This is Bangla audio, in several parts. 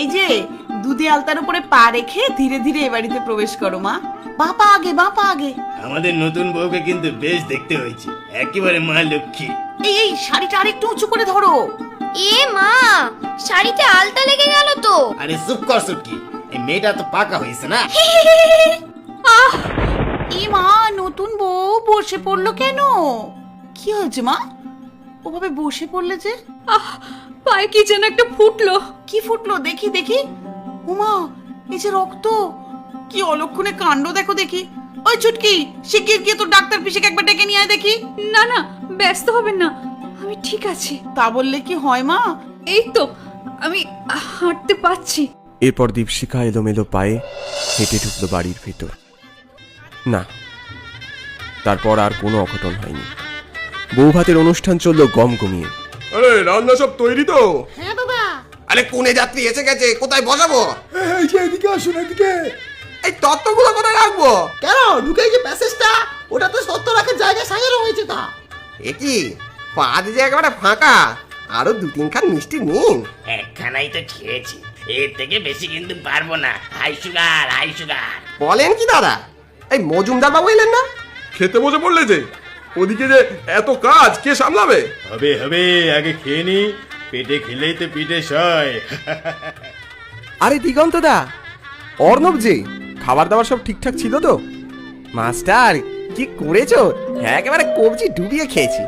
এই যে দুধে আলতার উপরে পা রেখে ধীরে ধীরে এ বাড়িতে প্রবেশ করো মা। বাপা আগে বাপা আগে। আমাদের নতুন বউকে কিন্তু বেশ দেখতে হয়েছে। একেবারে মা লক্ষ্মী। এই এই শাড়িটা আরেকটু উঁচু করে ধরো। এ মা শাড়িতে আলতা লেগে গেল তো। আরে চুপ কর সুটকি। এই মেয়েটা তো পাকা হয়েছে না। এ মা নতুন বউ বসে পড়ল কেন? কি হয়েছে মা? ওভাবে বসে পড়লে যে? আহ পায়ে কি যেন একটা ফুটলো। কি ফুটলো? দেখি দেখি। উমা এই যে রক্ত। কি অলক্ষণে কাণ্ড দেখো দেখি। ওই ছুটকি শিগগির গিয়ে তোর ডাক্তার পিসিকে একবার ডেকে নিয়ে আয় দেখি। না না ব্যস্ত হবেন না। আমি ঠিক আছি। তা বললে কি হয় মা? এই তো আমি হাঁটতে পারছি। এরপর দীপশিখা এলোমেলো পায়ে হেঁটে ঢুকলো বাড়ির ভেতর। না তারপর আর কোনো অঘটন হয়নি। বৌভাতের অনুষ্ঠান চলল গম গমিয়ে। আরে রান্না সব তৈরি তো? হ্যাঁ আরে কোনে যাত্রী এসে গেছে? কোথায় বসাবো? এই যে এদিকে আসুন এদিকে। এই তত্ত্বগুলো কোথায় রাখব? কেন? ঢুকে যে প্যাসেজটা ওটা তো সত্য রাখার জায়গা সাজানো হয়েছে তা। এ কি? পাঁচ যে একেবারে ফাঁকা। আরও দু তিন খান মিষ্টি নিন। একখানাই তো খেয়েছি। এর থেকে বেশি কিন্তু পারব না। High sugar high sugar. বলেন কি দাদা? এই মজুমদার বাবু এলেন না? খেতে বসে পড়লে যে? ওদিকে যে এত কাজ কে সামলাবে? হবে হবে আগে খেয়ে নি। পেটে খেলেই তো পিঠে সয়। আরে দিগন্ত দা অর্ণব যে খাবার দাবার সব ঠিকঠাক ছিল তো? মাস্টার কি করেছ? হ্যাঁ একেবারে কবজি ডুবিয়ে খেয়েছি।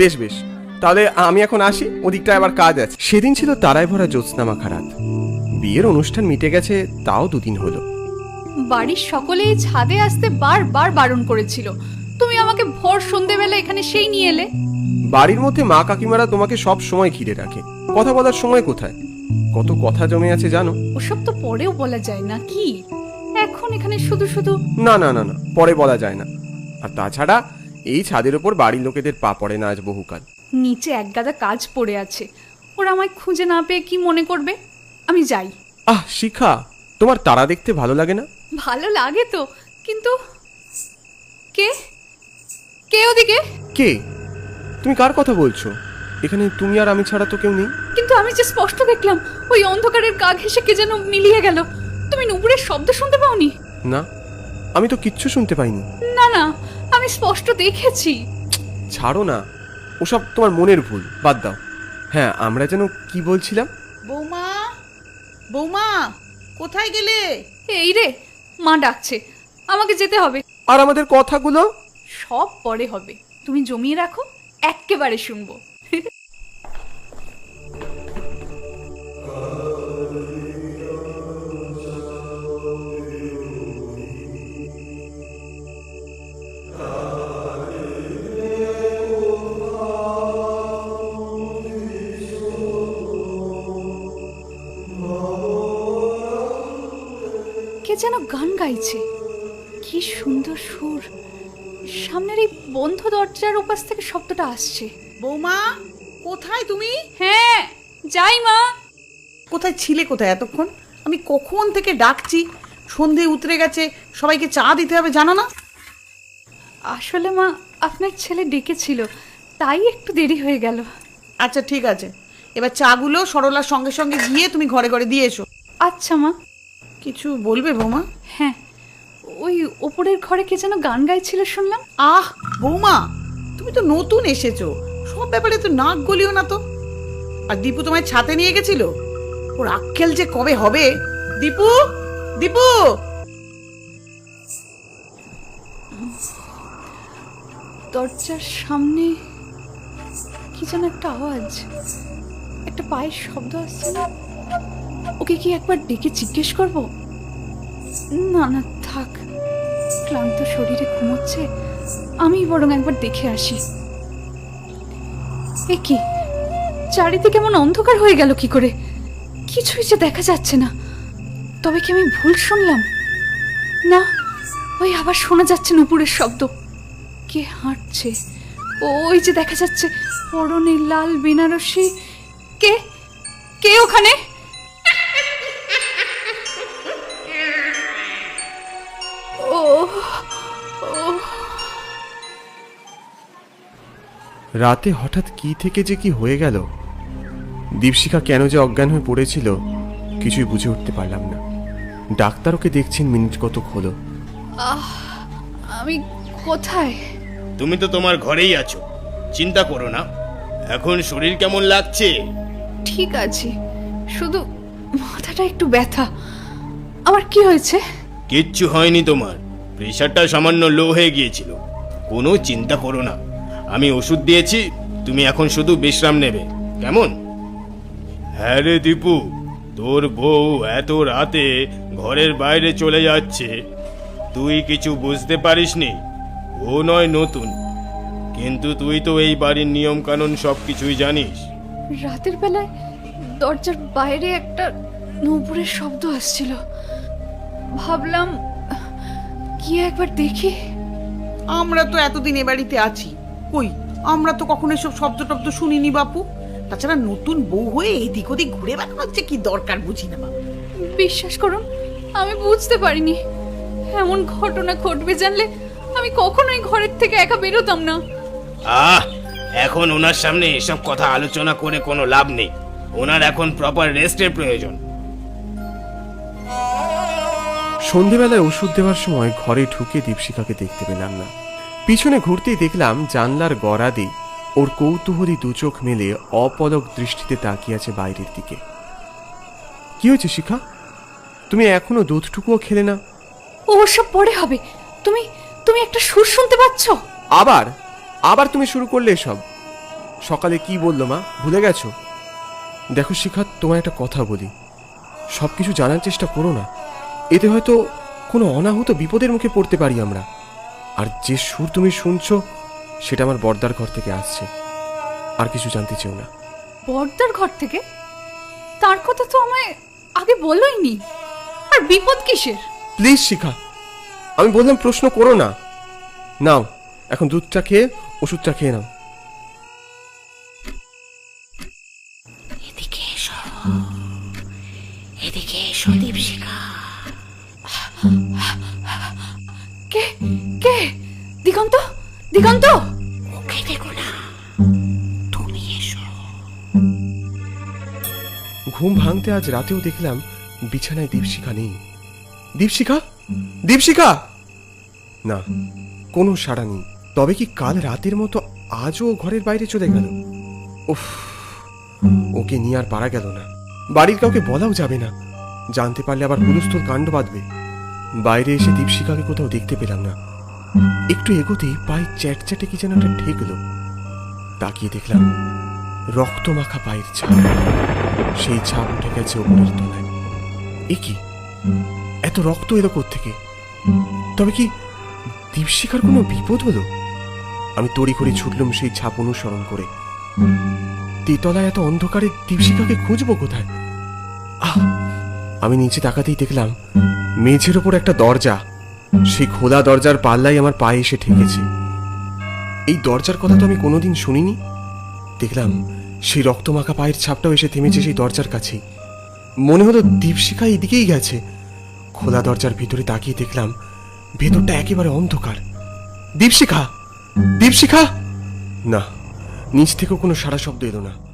বেশ বেশ তাহলে আমি এখন আসি ওদিকটা আবার কাজ আছে। সেদিন ছিল তারায় ভরা জ্যোৎস্নামাখা রাত বিয়ের অনুষ্ঠান মিটে গেছে তাও দুদিন হলো। বাড়ির সকলে এই ছাদে আসতে বারবার বারণ করেছিল। তুমি আমাকে ভোর সন্ধেবেলা এখানে সেই নিয়ে এলে। বাড়ির মধ্যে মা কাকিমারা তোমাকে সব সময় ঘিরে রাখে। কথা বলার সময় কোথায়? কত কথা জমে আছে জানো? ওসব তো পরেও বলা যায় না কি? এখন এখানে শুধু শুধু না না না না পরে বলা যায় না। আর তাছাড়া এই ছাদের ওপর বাড়ির লোকেদের পা পড়ে না আজ বহুকাল। নিচে একগাদা কাজ পড়ে আছে। ওরা আমায় খুঁজে না পেয়ে কি মনে করবে? আমি যাই। আহ শিখা তোমার তারা দেখতে ভালো লাগে না? ভালো লাগে তো কিন্তু কে? কে ওদিকে? কে? তুমি কার কথা বলছো? এখানে তুমি আর আমি ছাড়া তো কেউ নেই। কিন্তু আমি যে স্পষ্ট দেখলাম ওই অন্ধকারের গা ঘেসে কে যেন মিলিয়ে গেল। তুমি নুপুরের শব্দ শুনতে পাওনি? না আমি তো কিচ্ছু শুনতে পাইনি। না না আমি স্পষ্ট দেখেছি। ছাড়ো না ওসব তোমার মনের ভুল বাদ দাও। হ্যাঁ আমরা যেন কি বলছিলাম? বৌমা বৌমা কোথায় গেলে? এই রে মা ডাকছে আমাকে যেতে হবে। আর আমাদের কথাগুলো? সব পরে হবে তুমি জমিয়ে রাখো। এক্কেবারে শুনব। কে যেন গান গাইছে। কি সুন্দর সুর। সামনের এই বন্ধ দরজার উপাস থেকে শব্দটা আসছে। বৌমা কোথায় তুমি? হ্যাঁ যাই মা। কোথায় ছিলে কোথায় এতক্ষণ? আমি কখন থেকে ডাকছি? সন্ধে উতরে গেছে সবাইকে চা দিতে হবে জানো না? আসলে মা আপনার ছেলে ডেকেছিল তাই একটু দেরি হয়ে গেল। আচ্ছা ঠিক আছে। এবার চাগুলো সরলার সঙ্গে সঙ্গে গিয়ে তুমি ঘরে ঘরে দিয়ে এসো। আচ্ছা মা। কিছু বলবে বৌমা? হ্যাঁ। ওপরের ঘরে কে যেন গান গাইছিল শুনলাম। আহ বৌমা তুমি তো নতুন এসেছ। সব ব্যাপারে তো নাক গলিও না তো। আর দীপু তোমায় ছাতে নিয়ে গেছিল? ওর আক্কেল যে কবে হবে? দীপু দীপু! দরজার সামনে কি যেন একটা আওয়াজ একটা পায়ের শব্দ আসছে না? ওকে কি একবার ডেকে জিজ্ঞেস করব? না না থাক। ক্লান্ত শরীরে ঘুমোচ্ছে, আমি বরং একবার দেখে আসি। এ কি? চারিদিকে এমন অন্ধকার হয়ে গেল কি করে? কিছুই যে দেখা যাচ্ছে না। তবে কি আমি ভুল শুনলাম? না, ওই আবার শোনা যাচ্ছে নুপুরের শব্দ। কে হাঁটছে? ওই যে দেখা যাচ্ছে, পরনে লাল বেনারসি। কে? কে ওখানে? রাতে হঠাৎ কি থেকে যে কি হয়ে গেল? দীপশিখা কেন যে অজ্ঞান হয়ে পড়েছিল কিছুই বুঝে উঠতে পারলাম না। ডাক্তার ওকে দেখছেন মিনিট কতক হলো। আমি কোথায়? তুমি তো তোমার ঘরেই আছো। চিন্তা করো না। এখন শরীর কেমন লাগছে? ঠিক আছে। শুধু মাথাটা একটু ব্যথা। আমার কি হয়েছে? কিচ্ছু হয়নি তোমার। প্রেশারটা সামান্য লো হয়ে গিয়েছিল। কোনো চিন্তা করো না। আমি ওষুধ দিয়েছি তুমি এখন শুধু বিশ্রাম নেবে। কেমন? হ্যাঁ রে দীপু তোর বউ এত রাতে ঘরের বাইরে চলে যাচ্ছে। তুই কিছু বুঝতে পারিসনি? ও নয় নতুন। কিন্তু তুই তো এই বাড়ির নিয়ম কানুন সব কিছুই জানিস। রাতের বেলায় দরজার বাইরে একটা নূপুরের শব্দ আসছিল। ভাবলাম গিয়ে একবার দেখি। আমরা তো এতদিন এ বাড়িতে আছি। কই? আমরা তো কখনো এসব শব্দ টব্দ শুনিনি বাপু। তাছাড়া নতুন বউ হয়ে এদিক ওদিক ঘুরে বেড়ানোর যে কি দরকার বুঝি না বাবা বিশ্বাস করুন আমি বুঝতে পারিনি। এমন ঘটনা ঘটবে জানলে আমি কখনোই ঘরের থেকে একা বেরোতাম না। আহ এখন ওনার সামনে এসব কথা আলোচনা করে কোনো লাভ নেই। ওনার এখন প্রপার রেস্টের প্রয়োজন। সন্ধেবেলায় ওষুধ দেওয়ার সময় ঘরে ঢুকে দীপশিখাকে দেখতে পেলাম না। পিছনে ঘুরতেই দেখলাম জানলার গড়াদি ওর কৌতূহলী দু চোখ মেলে অপলক দৃষ্টিতে তাকিয়ে আছে বাইরের দিকে। কি হয়েছে শিখা? তুমি এখনও দুধটুকুও খেলে না? ও সব পরে হবে। তুমি তুমি একটা সুর শুনতে পাচ্ছ? আবার? আবার তুমি শুরু করলে এসব। সকালে কি বলল মা? ভুলে গেছো? দেখো শিখা তোমায় একটা কথা বলি। সব কিছু জানার চেষ্টা করো না। এতে হয়তো কোনো অনাহুত বিপদের মুখে পড়তে পারি আমরা। আর যে সুর তুমি শুনছো সেটা আমার বর্দার ঘর থেকে আসছে। আর কিছু জানতে চেও না। বর্দার ঘর থেকে? তার কথা তো আমায় আগে বলোইনি। আর বিপদ কিসের? প্লিজ শিখা আমি বললাম প্রশ্ন করো না। নাও এখন দুধটা খেয়ে ওষুধটা খেয়ে নাও। দিগন্ত? দিগন্ত? ওকে দেখো না। তুমি এসো। ঘুম ভাঙতে আজ রাতেও দেখলাম বিছানায় দীপশিখা নেই। দীপশিখা? দীপশিখা? না কোনো সাড়া নেই। তবে কি কাল রাতের মতো আজও ঘরের বাইরে চলে গেল? উফ ওকে নিয়ে আর পারা গেল না। বাড়ির কাউকে বলাও যাবে না। জানতে পারলে আবার হুলস্থুল কাণ্ড বাঁধবে। বাইরে এসে দীপশিখাকে কোথাও দেখতে পেলাম না। একটু এগোতেই পায়ে চ্যাট চ্যাটে কি যেন একটা ঠেকলো। তাকিয়ে দেখলাম রক্ত মাখা পায়ের ছাপ। সেই ছাপ উঠে গেছে ওপরের তলায়। এ কি? এত রক্ত এলো থেকে তবে কি দীপশিখার কোনো বিপদ হলো? আমি তড়ি করে ছুটলাম সেই ছাপ অনুসরণ করে। তেতলায় এত অন্ধকারে দীপশিখাকে খুঁজবো কোথায়? আহ! আমি নিচে তাকাতেই দেখলাম মেঝের ওপর একটা দরজা। সেই খোলা দরজার পাল্লাই আমার পায়ে এসে ঠেকেছে। এই দরজার কথা তো আমি কোনোদিন শুনিনি। দেখলাম সেই রক্তমাখা পায়ের ছাপটাও এসে থেমেছে সেই দরজার কাছেই। মনে হলো দীপশিখা এদিকেই গেছে। খোলা দরজার ভিতরে তাকিয়ে দেখলাম ভেতরটা একেবারে অন্ধকার। দীপশিখা! দীপশিখা! না, নিচ থেকেও কোনো সারা শব্দ এলো না।